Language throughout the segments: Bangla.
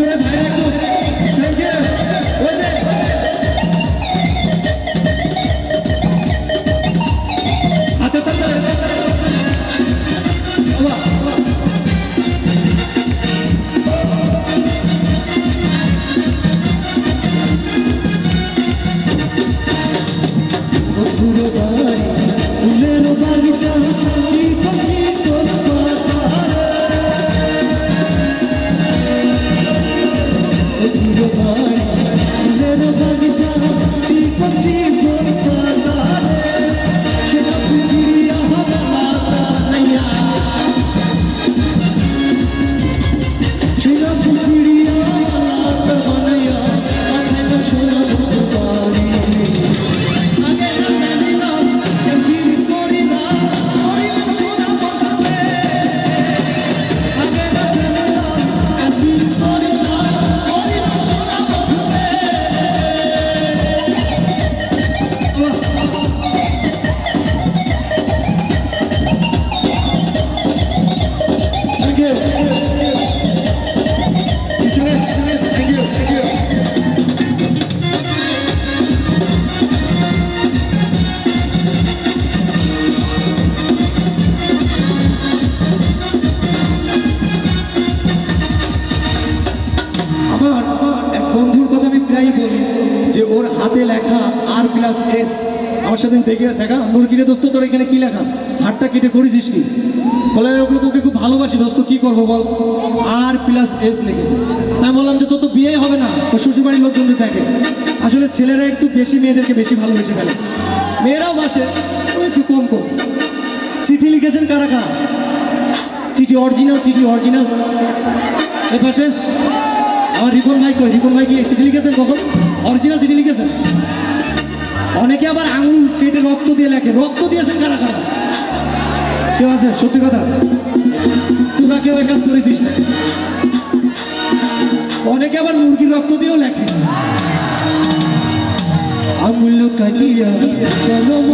পিছনে ভাইরা Yes. হাতে লেখা আর প্লাস এস আমার সাথে দেখে, দেখা কিরে দোস্ত, তোর এখানে কি লেখা? হাতটা কেটে করেছিস কি? বলে, ওকে ওকে খুব ভালোবাসি দোস্ত, কি করব বল? আর প্লাস এস লিখেছে। আমি বললাম যে, তোর তো বিয়ে হবে না, তোর শ্বশুরবাড়ির লোকজনদের দেখে। আসলে ছেলেরা একটু বেশি মেয়েদেরকে বেশি ভালোবেসে ফেলে। মেয়েরাও বাসে একটু কম কম। চিঠি লিখেছেন কারা কারা? চিঠি অরিজিনাল চিঠি অরিজিনাল এ পাশে, আমার রিপন ভাই কই? রিপন ভাই কি চিঠি লিখেছেন কখন? অরিজিনাল চিঠি লিখেছেন। অনেকে আবার আঙুল কেটে রক্ত দিয়ে লেখে। রক্ত দিয়েছেন কারা কারা? কেউ আছে? সত্যি কথা? তুই না কেউ কাজ করেছিস না। অনেকে আবার মুরগির রক্ত দিয়েও লেখে। আঙুল কাটিয়া কলম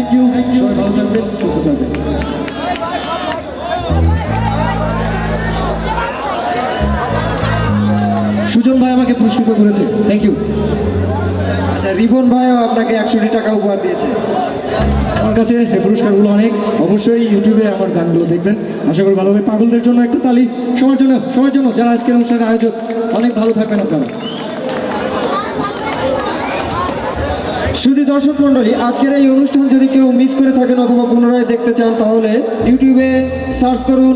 থ্যাংক ইউ সবাই ভালো থাকবেন সুস্থ থাকবেন সুজন ভাই আমাকে পুরস্কৃত করেছে। থ্যাংক ইউ আচ্ছা রিপন ভাইও আপনাকে একশোটি টাকা উপহার দিয়েছে। আমার কাছে এই পুরস্কারগুলো অনেক। অবশ্যই ইউটিউবে আমার গানগুলো দেখবেন। আশা করি ভালো হবে। পাগলদের জন্য একটা তালি। সবার জন্য সবার জন্য। যারা আজকের অনুষ্ঠানের আয়োজক অনেক ভালো থাকবেন আপনারা। দর্শক মন্ডলী, আজকের এই অনুষ্ঠান যদি কেউ মিস করে থাকেন অথবা পুনরায় দেখতে চান, তাহলে ইউটিউবে সার্চ করুন